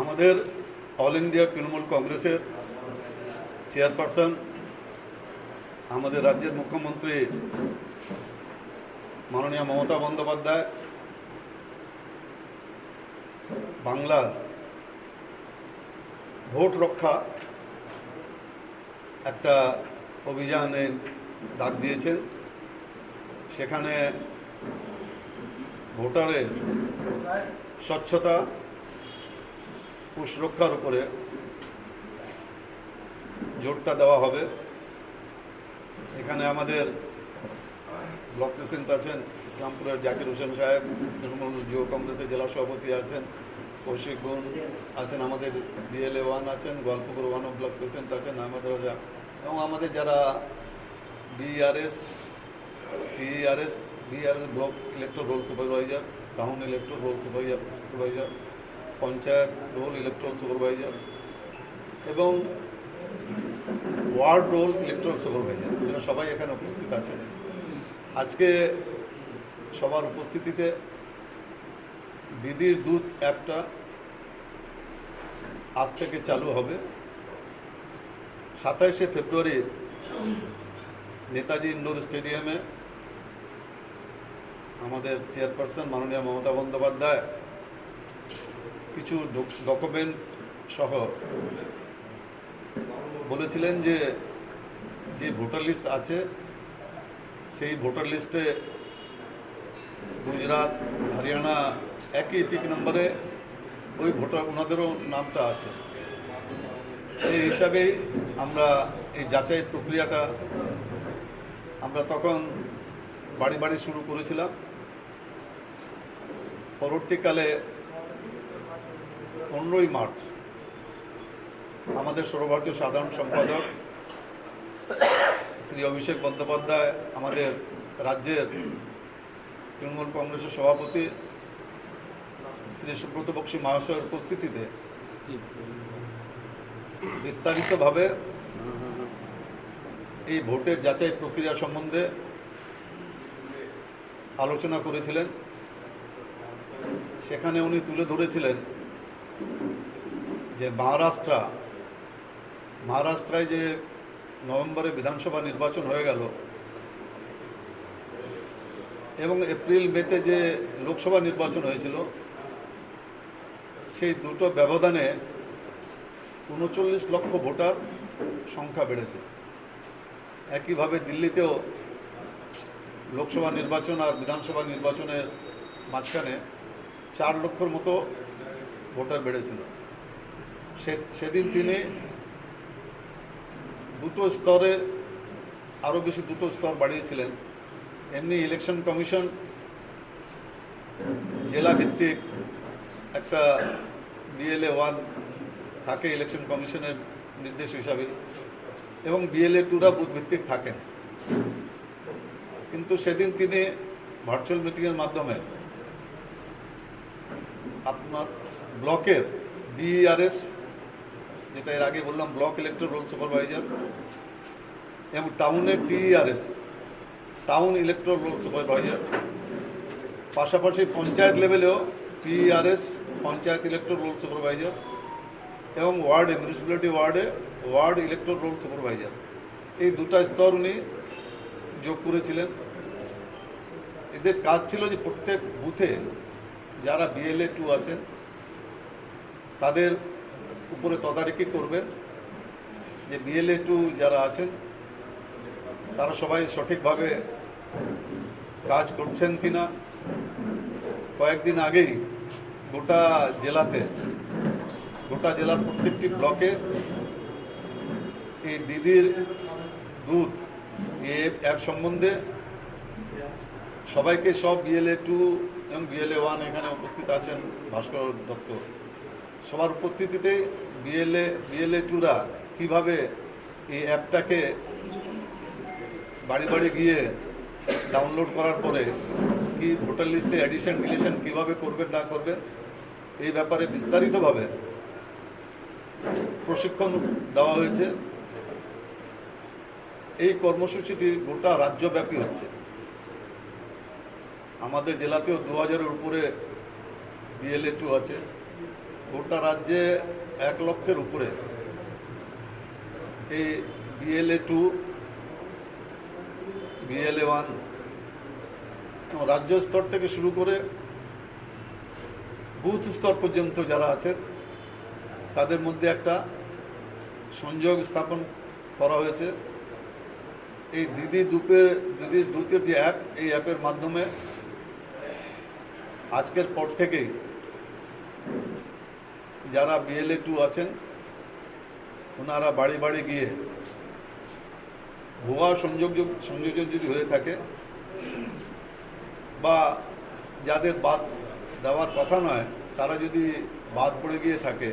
আমাদের all India Trinamool কংগ্রেসের chairperson, আমাদের রাজ্যের মুখ্যমন্ত্রী মাননীয় মমতা বন্দ্যোপাধ্যায়, বাংলার ভোট রক্ষা একটা অভিযানে ডাক দিয়েছেন। সেখানে ভোটারের স্বচ্ছতা ও সুরক্ষার উপরে জোরটা দেওয়া হবে। এখানে আমাদের ব্লক প্রেসিডেন্ট আছেন, ইসলামপুরের জাকির হোসেন সাহেব, তৃণমূল যুব কংগ্রেসের জেলা সভাপতি আছেন, কৌশিক গুণ আছেন, আমাদের বিএলএ ওয়ান আছেন Galpapur one of block president আছেন, আহমেদ রাজা এবং আমাদের যারা BRS TRS BRS block electoral roll supervisor town electoral roll supervisor panchayat roll electoral supervisor এবং ওয়ার্ড রোল ইলেকট্রল সুপারভাইজার যারা সবাই এখানে উপস্থিত আছেন। আজকে সবার উপস্থিতিতে দিদির দুধ অ্যাপটা আজ থেকে চালু হবে। সাতাইশে ফেব্রুয়ারি নেতাজি ইন্ডোর স্টেডিয়ামে আমাদের চেয়ারপারসন মাননীয় মমতা বন্দ্যোপাধ্যায়, কিছু ডকুমেন্ট সহ বলেছিলেন যে যে ভোটার লিস্ট আছে, সেই ভোটার লিস্টে গুজরাট, হরিয়ানা একই পিক নম্বরে ওই ভোটার, ওনাদেরও নামটা আছে। সেই হিসাবেই আমরা এই যাচাই প্রক্রিয়াটা, আমরা তখন বাড়ি বাড়ি শুরু করেছিলাম। পরবর্তীকালে পনেরোই মার্চ আমাদের সর্বভারতীয় সাধারণ সম্পাদক শ্রী অভিষেক বন্দ্যোপাধ্যায়, আমাদের রাজ্যের তৃণমূল কংগ্রেসের সভাপতি শ্রী সুব্রত বক্সী মহাশয়ের উপস্থিতিতে বিস্তারিতভাবে এই ভোটের যাচাই প্রক্রিয়া সম্বন্ধে আলোচনা করেছিলেন। সেখানে উনি তুলে ধরেছিলেন যে মহারাষ্ট্র, মহারাষ্ট্রায় যে নভেম্বরে বিধানসভা নির্বাচন হয়ে গেল এবং এপ্রিল মেতে যে লোকসভা নির্বাচন হয়েছিল, সেই দুটো ব্যবধানে উনচল্লিশ লক্ষ ভোটার সংখ্যা বেড়েছে। একইভাবে দিল্লিতেও লোকসভা নির্বাচন আর বিধানসভা নির্বাচনের মাঝখানে চার লক্ষর মতো ভোটার বেড়েছিল। সে সেদিন তিনি দুটো স্তরে, আরও বেশি দুটো স্তর বাড়িয়েছিলেন। এমনি ইলেকশন কমিশন, জেলা ভিত্তিক একটা বিএলএ ওয়ান থাকে ইলেকশন কমিশনের নির্দেশ হিসাবে, এবং বিএলএ টুরা বুথ ভিত্তিক থাকেন। কিন্তু সেদিন তিনি ভার্চুয়াল মিটিংয়ের মাধ্যমে আপনার ব্লকের বিআরএস যেটা এর আগে বললাম, ব্লক ইলেকট্রো রোল সুপারভাইজার এবং টাউনের TRS town electoral roll supervisor পাশাপাশি panchayat লেভেলেও TRS panchayat electoral roll supervisor এবং ওয়ার্ডে মিউনিসিপ্যালিটি ওয়ার্ডে ওয়ার্ড ইলেকট্রো রোল সুপারভাইজার এই দুটা স্তর উনি যোগ করেছিলেন। এদের কাজ ছিল যে প্রত্যেক বুথে যারা বিএলএ টু আছেন, তাদের উপরে তদারকি করবেন যে বিএলএ টু যারা আছেন, তারা সবাই সঠিকভাবে কাজ করছেন কি না কয়েকদিন আগেই গোটা জেলাতে, গোটা জেলার প্রত্যেকটি ব্লকে এই দিদির দুধ, এই অ্যাপ সম্বন্ধে সবাইকে সব বিএলএ টু এবং বিএলএ ওয়ান এখানে উপস্থিত আছেন ভাস্কর দত্ত। সবার উপস্থিতিতে বিএলএ বিএলএ টুরা কীভাবে এই অ্যাপটাকে বাড়ি বাড়ি গিয়ে ডাউনলোড করার পরে কি ভোটার লিস্টে অ্যাডিশন ডিলিশন কীভাবে করবেন, না করবেন, এই ব্যাপারে বিস্তারিতভাবে প্রশিক্ষণ দেওয়া হয়েছে। এই কর্মসূচিটি গোটা রাজ্যব্যাপী হচ্ছে। আমাদের জেলাতেও দু হাজারের উপরে বিএলএ টু আছে। গোটা রাজ্যে এক লক্ষের উপরে। এই বিএলএ টু বিএলএ ওয়ান রাজ্য স্তর থেকে শুরু করে বুথ স্তর পর্যন্ত যারা আছেন, তাদের মধ্যে একটা সংযোগ স্থাপন করা হয়েছে। এই দিদি দুপে, দিদি দুতের যে অ্যাপ এই অ্যাপের মাধ্যমে আজকের পর থেকেই যারা বিএলএ টু আছেন, ওনারা বাড়ি বাড়ি গিয়ে ভুয়া সংযোগ সংযোজন যদি হয়ে থাকে বা যাদের বাদ দেওয়ার কথা নয়, তারা যদি বাদ পড়ে গিয়ে থাকে,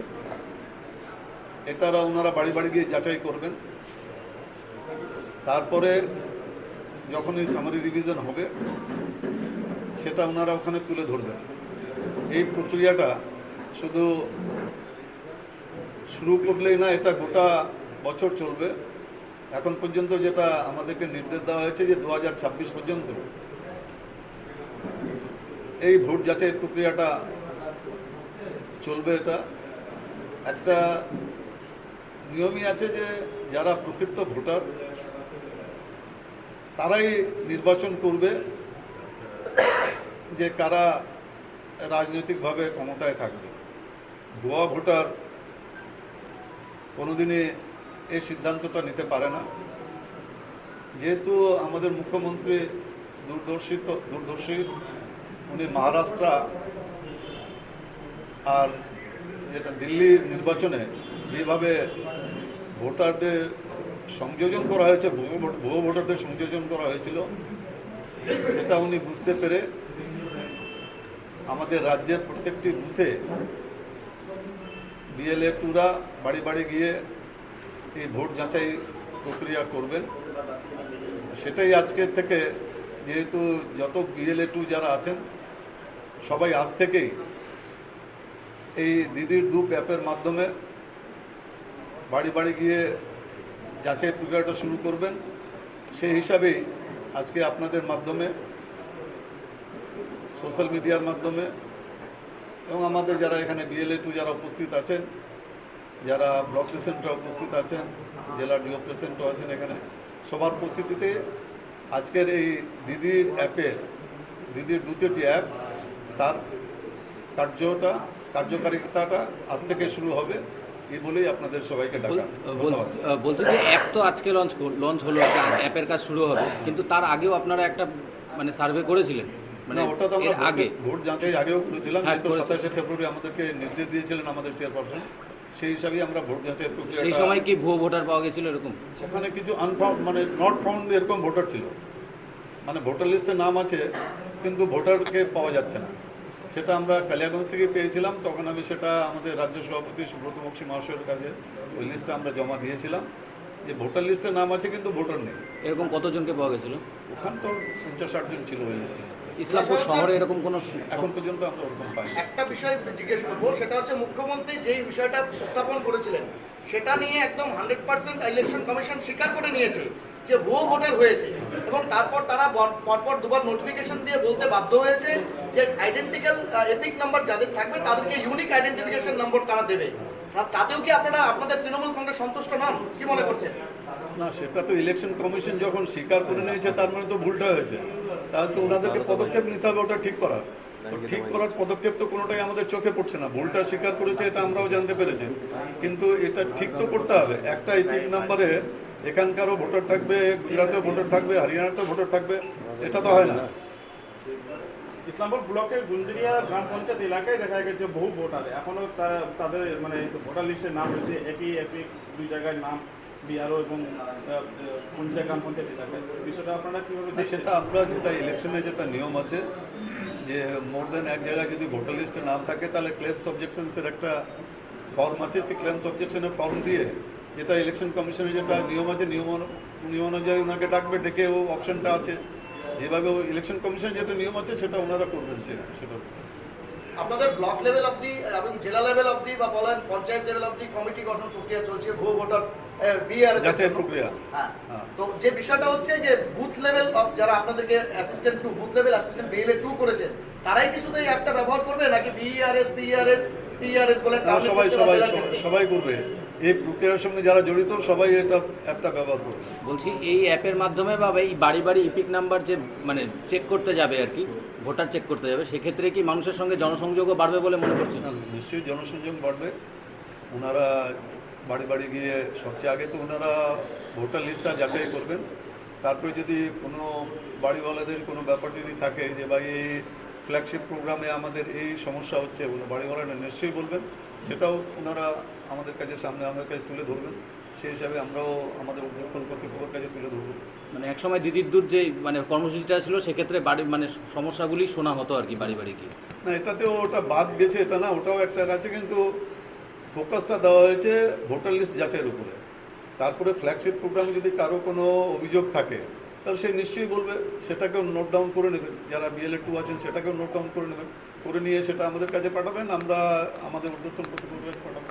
এটারা ওনারা বাড়ি বাড়ি গিয়ে যাচাই করবেন। তারপরে যখন এই সামারি রিভিশন হবে সেটা ওনারা ওখানে তুলে ধরবেন। এই প্রক্রিয়াটা শুধু শুরু করলেই না, এটা গোটা বছর চলবে। এখন পর্যন্ত যেটা আমাদেরকে নির্দেশ দেওয়া হয়েছে যে দু হাজার ছাব্বিশ পর্যন্ত এই ভোট যাচাই প্রক্রিয়াটা চলবে এটা। একটা নিয়মই আছে যে যারা প্রকৃত ভোটার, তারাই নির্বাচন করবে। যে কারা রাজনৈতিকভাবে ক্ষমতায় থাকবে। ভুয়া ভোটার কোনোদিনই এই সিদ্ধান্তটা নিতে পারে না। যেহেতু আমাদের মুখ্যমন্ত্রী দূরদর্শিত, দূরদর্শী, উনি মহারাষ্ট্র আর যেটা দিল্লির নির্বাচনে যেভাবে ভোটারদের সংযোজন করা হয়েছে, ভুয়ো ভোট- ভুয়ো ভোটারদের সংযোজন করা হয়েছিল, সেটা উনি বুঝতে পেরে আমাদের রাজ্যের প্রত্যেকটি বুথে বিএলএ টুরা বাড়ি বাড়ি গিয়ে এই ভোট যাচাই প্রক্রিয়া করবেন। সেটাই আজকের থেকে, যেহেতু যত বিএলএ টু যারা আছেন, সবাই আজ থেকেই এই দিদির দুপ অ্যাপের মাধ্যমে বাড়ি বাড়ি গিয়ে যাচাই প্রক্রিয়াটা শুরু করবেন। সেই হিসাবেই আজকে আপনাদের মাধ্যমে সোশ্যাল মিডিয়ার মাধ্যমে এবং আমাদের যারা এখানে বিএলএ টু যারা উপস্থিত আছেন যারা ব্লক প্রেসিডেন্টরা উপস্থিত আছেন জেলার ডিও প্রেসিডেন্টও আছেন এখানে সবার উপস্থিতিতে আজকের এই দিদির অ্যাপের দিদির দুধের যে অ্যাপ তার কার্যটা কার্যকারিতাটা আজ থেকে শুরু হবে এই বলেই আপনাদের সবাইকে ডাকা। বলছি যে অ্যাপ তো আজকে লঞ্চ লঞ্চ হলো অ্যাপের কাজ শুরু হবে কিন্তু তার আগেও আপনারা একটা মানে সার্ভে করেছিলেন? মানে না ওটা তো আমরা আগে। ভোটে- যাচাই আগেও করেছিলাম হ্যাঁ, যেহেতু করেছি। সাতাশে ফেব্রুয়ারি আমাদেরকে নির্দেশ দিয়েছিলেন আমাদের চেয়ারপারসন। সেই হিসাবেই আমরা ভোট যাচাই প্রক্রিয়া সেই সময় কি ভুয়ো ভোটার পাওয়া গেছিল এরকম? ওখানে কিছু আনফাউন্ড মানে নট ফাউন্ড এরকম ভোটার ছিল। মানে ভোটার লিস্টে নাম আছে কিন্তু ভোটারকে পাওয়া যাচ্ছে না। সেটা আমরা কালিয়াগঞ্জ থেকে পেয়েছিলাম। তখন আমি সেটা আমাদের রাজ্য সভাপতি সুব্রত বক্সী মহাশয়ের কাছে ওই লিস্টটা আমরা জমা দিয়েছিলাম যে ভোটার লিস্টে নাম আছে কিন্তু ভোটার নেই। এরকম কতজনকে পাওয়া গেছিল? ওখান তো পঞ্চাশ ষাট জন ছিল ওই লিস্টে। ইসলামপুর শহরে এরকম কোনো এখন পর্যন্ত আমরা ওরকম পাইনি। একটা বিষয় জিজ্ঞেস করব সেটা হচ্ছে মুখ্যমন্ত্রী যেই বিষয়টা উত্থাপন করেছিলেন সেটা নিয়ে একদম হান্ড্রেড পার্সেন্ট ইলেকশন কমিশন স্বীকার করে নিয়েছে যে ভুয়ো ভোটার হয়েছে এবং তারপর তারা পরপর দুবার নোটিফিকেশন দিয়ে বলতে বাধ্য হয়েছে যে আইডেন্টিক্যাল এপিক নাম্বার যাদের থাকবে তাদেরকে ইউনিক আইডেন্টিফিকেশন নম্বর তারা দেবে। আর তাতেও কি আপনারা আপনাদের তৃণমূল কংগ্রেস সন্তুষ্ট নন? কি মনে করছেন? না সেটা তো ইলেকশন কমিশন যখন স্বীকার করে নিয়েছে তার মানে তো ভুলটা হয়েছে। তাহলে তো ওনাদেরকে পদক্ষেপ নিতে হবে ওটা ঠিক করার। তো ঠিক করার পদক্ষেপ তো কোনোটাই আমাদের চোখে পড়ছে না। ভুলটা স্বীকার করেছে এটা আমরাও জানতে পেরেছি। কিন্তু এটা ঠিক তো করতে হবে। একটা তিন নাম্বারে এখানকারও ভোটার থাকবে গুজরাটেও ভোটার থাকবে হরিয়ানাতেও ভোটার থাকবে এটা তো হয় না। ইসলামপুর ব্লকের গুন্দিরিয়া গ্রাম পঞ্চায়েত এলাকায় দেখা গেছে বহু ভোটার। এখনও তারা তাদের মানে ভোটার লিস্টের নাম রয়েছে একই একই দুই জায়গার নাম বিআরও এবং কুঞ্জিরা গ্রাম পঞ্চায়েত এলাকায় বিষয়টা আপনারা কীভাবে সেটা আমরা যেটা ইলেকশনে যেটা নিয়ম আছে যে মোর দেন এক জায়গায় যদি ভোটার লিস্টে নাম থাকে তাহলে ক্লেমস অবজেকশনসের একটা ফর্ম আছে। সেই ক্লেমস অবজেকশনের ফর্ম দিয়ে যেটা ইলেকশন কমিশনের যেটা নিয়ম আছে নিয়ম নিয়ম অনুযায়ী ওনাকে ডাকবে ডেকে ও অপশনটা আছে। যেভাবে ইলেকশন কমিশন যেটা নিয়ম আছে সেটা ওনারা করবেন সে সেটা। আপনাদের ব্লক লেভেল অবধি এবং জেলা লেভেল অবধি বা বলেন পঞ্চায়েত লেভেল অবধি কমিটি গঠন প্রক্রিয়া চলছে ভুয়ো ভোটার যাচাই প্রক্রিয়া। হ্যাঁ। হ্যাঁ। তো যে বিষয়টা হচ্ছে যে বুথ লেভেল যারা আপনাদেরকে assistant to booth level assistant BLA two করেছেন তারাই কি শুধু এই অ্যাপটা ব্যবহার করবে নাকি পিআরএস টিআরএস টাউনের সবাই সবাই সবাই- সবাই করবে। এই প্রক্রিয়ার সঙ্গে যারা জড়িত সবাই এটা অ্যাপটা ব্যবহার করবে। বলছি এই অ্যাপের মাধ্যমে বা এই বাড়ি বাড়ি ইপিক নাম্বার যে মানে চেক করতে যাবে আর কি ভোটার চেক করতে যাবে সেক্ষেত্রে কি মানুষের সঙ্গে জনসংযোগও বাড়বে বলে মনে করছেন? না, নিশ্চয়ই জনসংযোগ বাড়বে। ওনারা বাড়ি বাড়ি গিয়ে সবচেয়ে আগে তো ওনারা ভোটার লিস্টটা যাচাই করবেন। তারপরে যদি কোনো বাড়িওয়ালাদের কোনো ব্যাপার যদি থাকে যে ভাই এই ফ্ল্যাগশিপ প্রোগ্রামে আমাদের এই সমস্যা হচ্ছে ওনার বাড়িওয়ালারা নিশ্চয়ই বলবেন। সেটাও ওনারা আমাদের কাছে সামনে আমাদের কাছে তুলে ধরবেন। সেই হিসাবে আমরাও আমাদের উদ্যোক্তন কর্তৃপক্ষের কাছে তুলে ধরবো। মানে একসময় দিদির দূর যে মানে কর্মসূচিটা ছিল সেক্ষেত্রে বাড়ি মানে সমস্যাগুলি শোনা হতো আর কি বাড়ি বাড়ি গিয়ে। না এটাতেও ওটা বাদ গেছে এটা না ওটাও একটা আছে কিন্তু ফোকাসটা দেওয়া হয়েছে ভোটার লিস্ট যাচাইয়ের উপরে। তারপরে ফ্ল্যাগশিপ প্রোগ্রামে যদি কারও কোনো অভিযোগ থাকে, তাহলে সে নিশ্চয়ই বলবে, সেটাকেও নোট ডাউন করে নেবেন। যারা বিএলএ টু আছেন, সেটাকেও নোট ডাউন করে নেবেন। করে নিয়ে সেটা আমাদের কাছে পাঠাবেন, আমরা আমাদের উদ্যোতন কর্তৃপক্ষের কাছে পাঠাবো।